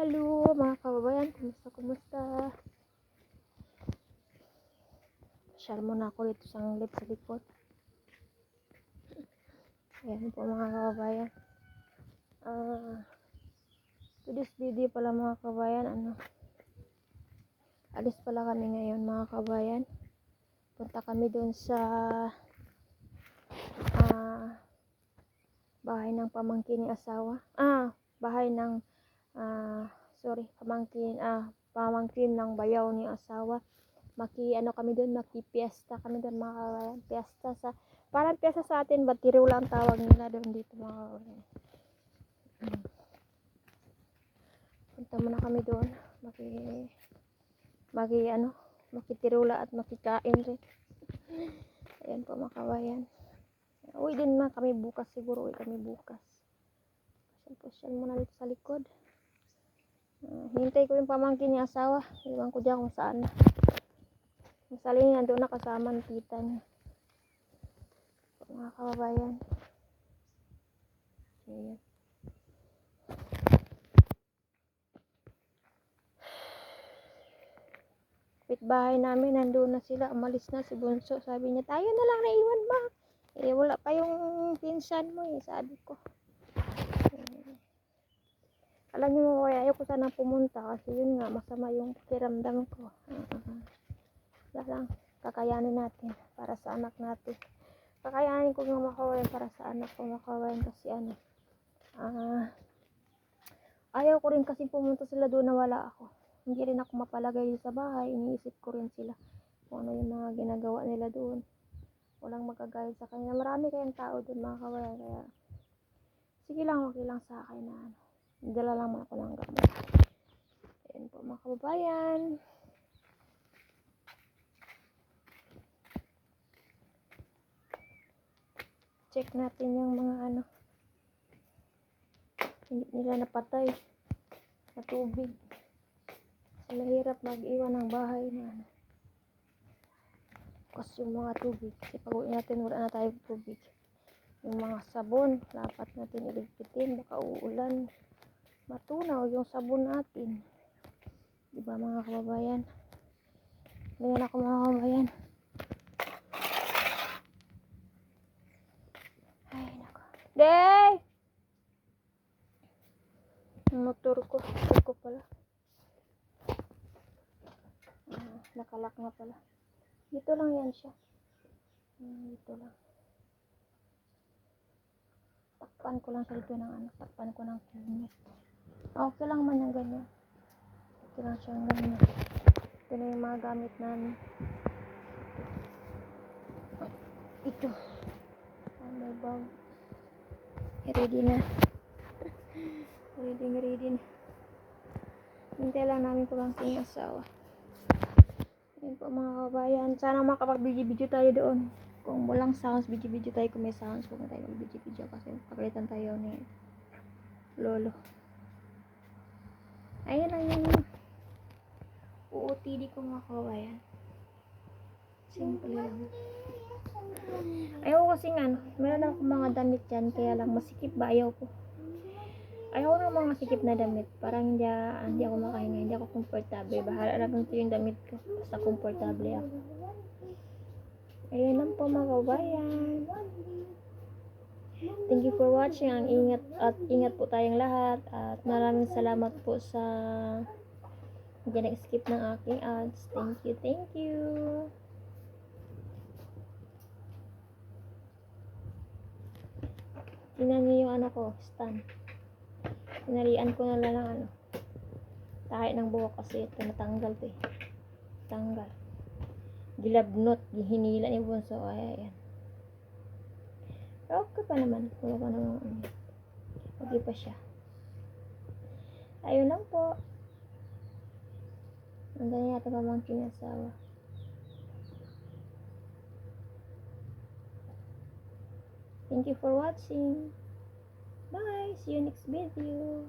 Hello mga kababayan, kumusta kumusta? Share muna ako dito sa lip sa likod. Ayan po mga kababayan. Ah, today's video pala mga kababayan, ano? Alis pala kami ngayon mga kababayan. Punta kami doon sa ah, bahay ng pamangkin ni asawa. Ah, bahay ng ah, sorry, pamangkin, ah, pamangkin ng bayaw ni asawa. Maki, ano kami doon, maki-fiesta kami doon mga kabayan. Fiesta sa, parang fiesta sa atin, batiriw lang tawag nila doon dito mga kabayan. Hmm. Punta muna kami doon, maki, maki, ano, makitirula at makikain rin. Ayan po mga kabayan. Uwi din na kami bukas siguro, uwi kami bukas. Pasyal-pasyal muna dito sa likod. Hintay ko yung pamangkin niya asawa. Iwan ko dyan kung saan na. Masali niya doon na kasama ng tita niya. Mga kababayan. Ayan. Pitbahay namin, nandun na sila. Umalis na si Bunso. Sabi niya, tayo na lang naiwan ba? Eh, wala pa yung pinsan mo eh, sabi ko. Alam niyo mo, kaya ayoko sana pumunta kasi yun nga, masama yung pakiramdam ko. Uh, wala lang, kakayanin natin para sa anak natin. Kakayanin ko nga makawain para sa anak ko makawain kasi ano, ah, ayaw ko rin kasi pumunta sila doon na wala ako. Hindi rin ako mapalagay sa bahay, iniisip ko rin sila kung ano yung mga ginagawa nila doon walang magagayad sa kanya. Marami kayong tao doon mga kawayan. Kaya, sige lang, okay lang sa akin na ano. Dala lang ako ng gamot. Ayan po mga kababayan. Check natin yung mga ano. Hindi nila napatay na tubig. Kasi mahirap mag-iwan ng bahay na ano bukas yung mga tubig kasi pag natin wala na tayo tubig yung mga sabon dapat natin iligpitin baka uulan matunaw yung sabon natin diba mga kababayan ganyan ako mga kababayan ay nako day motor ko motor ko pala ah, nakalak na pala dito lang yan siya. Hmm, dito lang. Takpan ko lang sa dito ng ano. Takpan ko ng kinis. Okay lang man yung ganyan. Okay lang siyang ganyan. Ito na yung mga gamit namin. Ito. Oh, may bag. Ready na. ready na, ready na. Hintay lang namin ko lang yung asawa. Ayun po mga kabayan. Sana makapag-video-video tayo doon. Kung walang sounds, video-video tayo. Kung may sounds, huwag na tayo mag-video-video kasi pagalitan tayo ni Lolo. Ayun lang yung UOTD ko mga kabayan. Simple lang. Ayaw ko kasi nga, meron ako mga damit dyan, kaya lang masikip ba? Ayaw ko. Ayaw ng mga sikip na damit. Parang hindi, ah, hindi ako makahinga, hindi ako komportable. Bahala lang ito yung damit ko. Basta komportable ako. Ayan lang po mga kabayan. Thank you for watching. Ang ingat at ingat po tayong lahat. At maraming salamat po sa hindi nag-skip ng aking ads. Thank you, thank you. Tingnan niyo yung ano ko, stand. Pinalian ko na lang ng ano. Tahay ng buhok kasi ito natanggal to eh. Tanggal. Gilabnot, gihinila ni Bunso. Ay, ayan. Pero okay pa naman. Wala pa naman. Okay pa siya. Ayun lang po. Nandiyan yata pamangkin niya asawa. Thank you for watching. Bye. See you next video.